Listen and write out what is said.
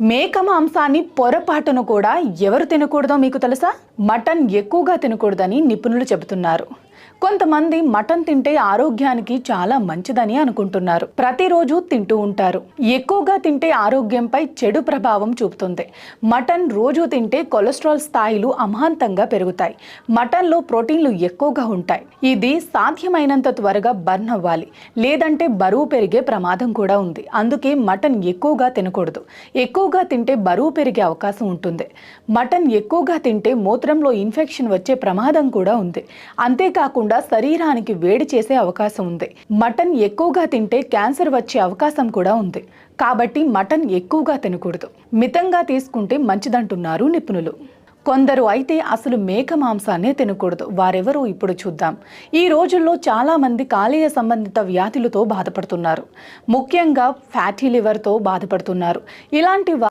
మేక మాంసాన్ని పొరపాటును కూడా ఎవరు తినకూడదో మీకు తెలుసా? మటన్ ఎక్కువగా తినకూడదని నిపుణులు చెబుతున్నారు. కొంతమంది మటన్ తింటే ఆరోగ్యానికి చాలా మంచిదని అనుకుంటున్నారు. ప్రతిరోజు తింటూ ఉంటారు. ఎక్కువగా తింటే ఆరోగ్యంపై చెడు ప్రభావం చూపుతుంది. మటన్ రోజు తింటే కొలెస్ట్రాల్ స్థాయిలు అమాంతంగా పెరుగుతాయి. మటన్లో ప్రోటీన్లు ఎక్కువగా ఉంటాయి. ఇది సాధ్యమైనంత త్వరగా బర్న్ అవ్వాలి. లేదంటే బరువు పెరిగే ప్రమాదం కూడా ఉంది. అందుకే మటన్ ఎక్కువగా తినకూడదు. ఎక్కువగా తింటే బరువు పెరిగే అవకాశం ఉంటుంది. మటన్ ఎక్కువగా తింటే మూత్రంలో ఇన్ఫెక్షన్ వచ్చే ప్రమాదం కూడా ఉంది. అంతేకాకుండా శరీరానికి వేడి చేసే అవకాశం ఉంది. మటన్ ఎక్కువగా తింటే క్యాన్సర్ వచ్చే అవకాశం కూడా ఉంది. కాబట్టి మటన్ ఎక్కువగా తినకూడదు. మితంగా తీసుకుంటే మంచిదంటున్నారు నిపుణులు. కొందరు అయితే అసలు మేక మాంసాన్నే తినకూడదు. వారెవరో ఇప్పుడు చూద్దాం. ఈ రోజుల్లో చాలా మంది కాలేయ సంబంధిత వ్యాధులతో బాధపడుతున్నారు. ముఖ్యంగా ఫ్యాటీ లివర్తో బాధపడుతున్నారు. ఇలాంటి